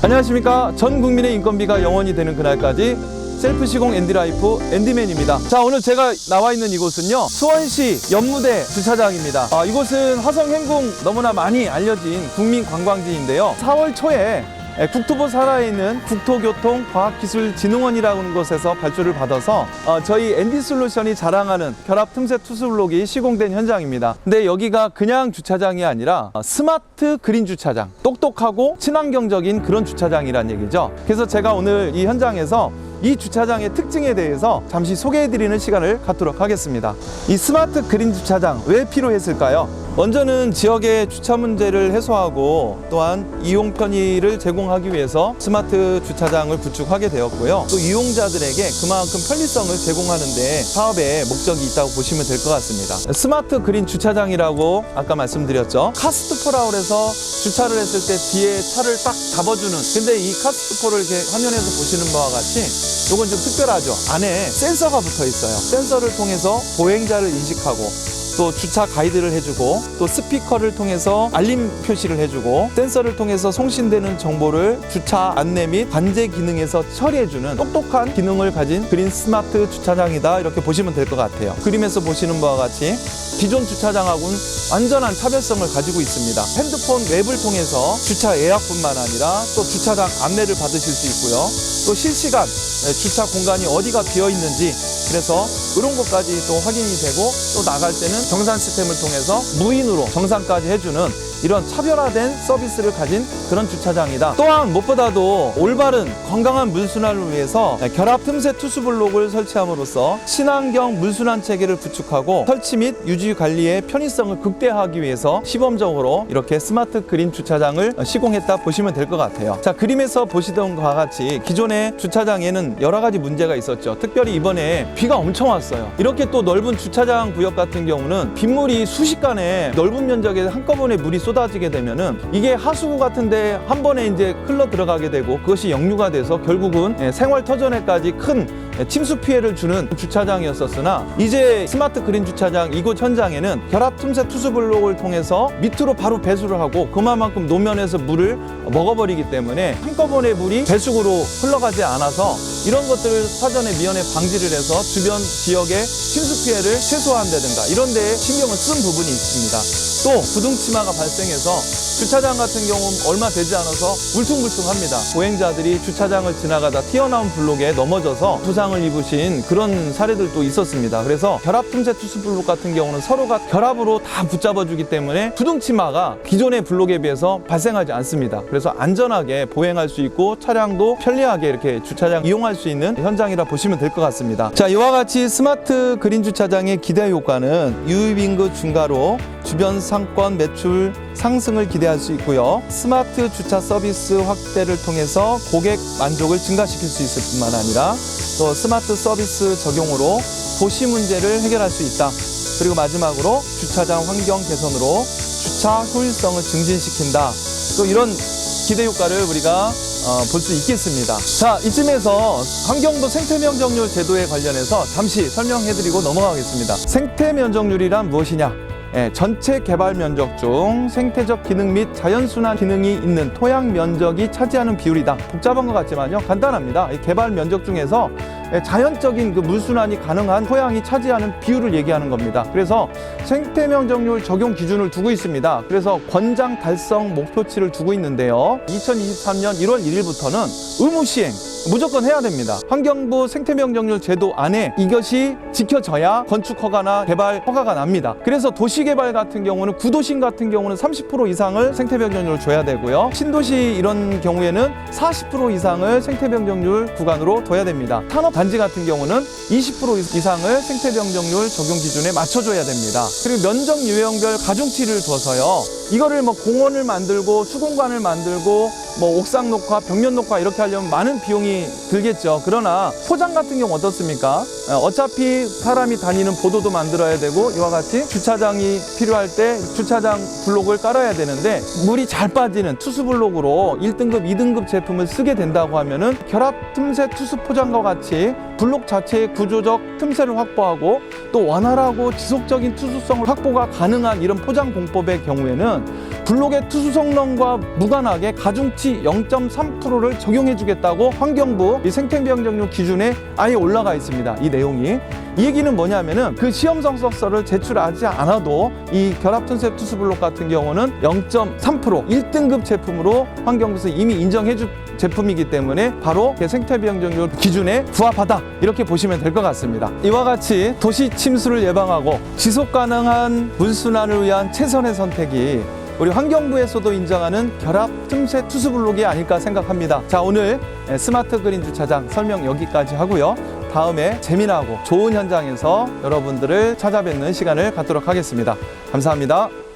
안녕하십니까. 전 국민의 인건비가 영원히 되는 그날까지 셀프 시공 앤디라이프 앤디맨입니다. 자 오늘 제가 나와 있는 이곳은요 수원시 연무대 주차장입니다. 아, 이곳은 화성 행궁 너무나 많이 알려진 국민 관광지인데요. 4월 초에 에, 국토부 산하에 있는 국토교통과학기술진흥원이라는 곳에서 발주를 받아서 어, 저희 앤디솔루션이 자랑하는 결합 틈새 투수블록이 시공된 현장입니다. 근데 여기가 그냥 주차장이 아니라 어, 스마트 그린 주차장, 똑똑하고 친환경적인 그런 주차장이란 얘기죠. 그래서 제가 오늘 이 현장에서 이 주차장의 특징에 대해서 잠시 소개해드리는 시간을 갖도록 하겠습니다. 이 스마트 그린 주차장 왜 필요했을까요? 먼저는 지역의 주차 문제를 해소하고 또한 이용 편의를 제공하기 위해서 스마트 주차장을 구축하게 되었고요. 또 이용자들에게 그만큼 편리성을 제공하는데 사업의 목적이 있다고 보시면 될 것 같습니다. 스마트 그린 주차장이라고 아까 말씀드렸죠. 카스트포라고 해서 주차를 했을 때 뒤에 차를 딱 잡아주는 근데 이 카스트포를 화면에서 보시는 바와 같이 이건 좀 특별하죠. 안에 센서가 붙어 있어요. 센서를 통해서 보행자를 인식하고 또 주차 가이드를 해주고 또 스피커를 통해서 알림 표시를 해주고 센서를 통해서 송신되는 정보를 주차 안내 및 관제 기능에서 처리해주는 똑똑한 기능을 가진 그린 스마트 주차장이다 이렇게 보시면 될 것 같아요. 그림에서 보시는 바와 같이 기존 주차장하고는 완전한 차별성을 가지고 있습니다. 핸드폰 웹을 통해서 주차 예약뿐만 아니라 또 주차장 안내를 받으실 수 있고요. 또 실시간 주차 공간이 어디가 비어 있는지 그래서 그런 것까지 또 확인이 되고 또 나갈 때는 정산 시스템을 통해서 무인으로 정산까지 해주는 이런 차별화된 서비스를 가진 그런 주차장이다. 또한 무엇보다도 올바른 건강한 물순환을 위해서 결합 틈새 투수 블록을 설치함으로써 친환경 물순환 체계를 구축하고 설치 및 유지 관리의 편의성을 극대화하기 위해서 시범적으로 이렇게 스마트 그린 주차장을 시공했다 보시면 될 것 같아요. 자 그림에서 보시던 것과 같이 기존의 주차장에는 여러 가지 문제가 있었죠. 특별히 이번에 비가 엄청 왔어요. 이렇게 또 넓은 주차장 구역 같은 경우는 빗물이 순식간에 넓은 면적에 한꺼번에 물이 쏟아지게 되면은 이게 하수구 같은데 한 번에 이제 흘러 들어가게 되고 그것이 역류가 돼서 결국은 예, 생활 터전에까지 큰 침수 피해를 주는 주차장이었었으나 이제 스마트 그린 주차장 이곳 현장에는 결합 틈새 투수 블록을 통해서 밑으로 바로 배수를 하고 그만큼 노면에서 물을 먹어버리기 때문에 한꺼번에 물이 배수구로 흘러가지 않아서 이런 것들을 사전에 미연에 방지를 해서 주변 지역의 침수 피해를 최소화한다든가 이런 데에 신경을 쓴 부분이 있습니다. 또 부등치마가 발생해서 주차장 같은 경우는 얼마 되지 않아서 울퉁불퉁합니다. 보행자들이 주차장을 지나가다 튀어나온 블록에 넘어져서 부상 을 입으신 그런 사례들도 있었습니다. 그래서 결합 틈새 투수 블록 같은 경우는 서로가 결합으로 다 붙잡아 주기 때문에 부등치마가 기존의 블록에 비해서 발생하지 않습니다. 그래서 안전하게 보행할 수 있고 차량도 편리하게 이렇게 주차장 이용할 수 있는 현장이라 보시면 될 것 같습니다. 자, 이와 같이 스마트 그린 주차장의 기대 효과는 유입 인구 증가로 주변 상권 매출 상승을 기대할 수 있고요. 스마트 주차 서비스 확대를 통해서 고객 만족을 증가시킬 수 있을 뿐만 아니라 또 스마트 서비스 적용으로 도시 문제를 해결할 수 있다. 그리고 마지막으로 주차장 환경 개선으로 주차 효율성을 증진시킨다. 또 이런 기대 효과를 우리가 어, 볼 수 있겠습니다. 자, 이쯤에서 환경부 생태면적률 제도에 관련해서 잠시 설명해드리고 넘어가겠습니다. 생태면적률이란 무엇이냐? 예, 전체 개발 면적 중 생태적 기능 및 자연순환 기능이 있는 토양 면적이 차지하는 비율이다. 복잡한 것 같지만요. 간단합니다. 이 개발 면적 중에서 예, 자연적인 그 물순환이 가능한 토양이 차지하는 비율을 얘기하는 겁니다. 그래서 생태면적률 적용 기준을 두고 있습니다. 그래서 권장 달성 목표치를 두고 있는데요. 2023년 1월 1일부터는 의무 시행 무조건 해야 됩니다. 환경부 생태면적률 제도 안에 이것이 지켜져야 건축 허가나 개발 허가가 납니다. 그래서 도시 개발 같은 경우는 구도심 같은 경우는 30% 이상을 생태면적률을 줘야 되고요. 신도시 이런 경우에는 40% 이상을 생태면적률 구간으로 둬야 됩니다. 산업 단지 같은 경우는 20% 이상을 생태면적률 적용 기준에 맞춰줘야 됩니다. 그리고 면적 유형별 가중치를 둬서요. 이거를 뭐 공원을 만들고 수공관을 만들고 뭐 옥상 녹화, 벽면 녹화 이렇게 하려면 많은 비용이 들겠죠. 그러나 포장 같은 경우 어떻습니까? 어, 어차피 사람이 다니는 보도도 만들어야 되고 이와 같이 주차장이 필요할 때 주차장 블록을 깔아야 되는데 물이 잘 빠지는 투수 블록으로 1등급, 2등급 제품을 쓰게 된다고 하면은 결합 틈새 투수 포장과 같이 블록 자체의 구조적 틈새를 확보하고 또 원활하고 지속적인 투수성을 확보가 가능한 이런 포장 공법의 경우에는 블록의 투수 성능과 무관하게 가중치 0.3%를 적용해 주겠다고 환경부 이 생태비용적률 기준에 아예 올라가 있습니다. 이 내용이. 이 얘기는 뭐냐면은 그 시험 성적서를 제출하지 않아도 이 결합tun세 투수 블록 같은 경우는 0.3% 1등급 제품으로 환경부에서 이미 인정해 준 제품이기 때문에 바로 생태비용적률 기준에 부합하다 이렇게 보시면 될 것 같습니다. 이와 같이 도시 침수를 예방하고 지속 가능한 물순환을 위한 최선의 선택이 우리 환경부에서도 인정하는 결합 틈새 투수 블록이 아닐까 생각합니다. 자, 오늘 스마트 그린 주차장 설명 여기까지 하고요. 다음에 재미나고 좋은 현장에서 여러분들을 찾아뵙는 시간을 갖도록 하겠습니다. 감사합니다.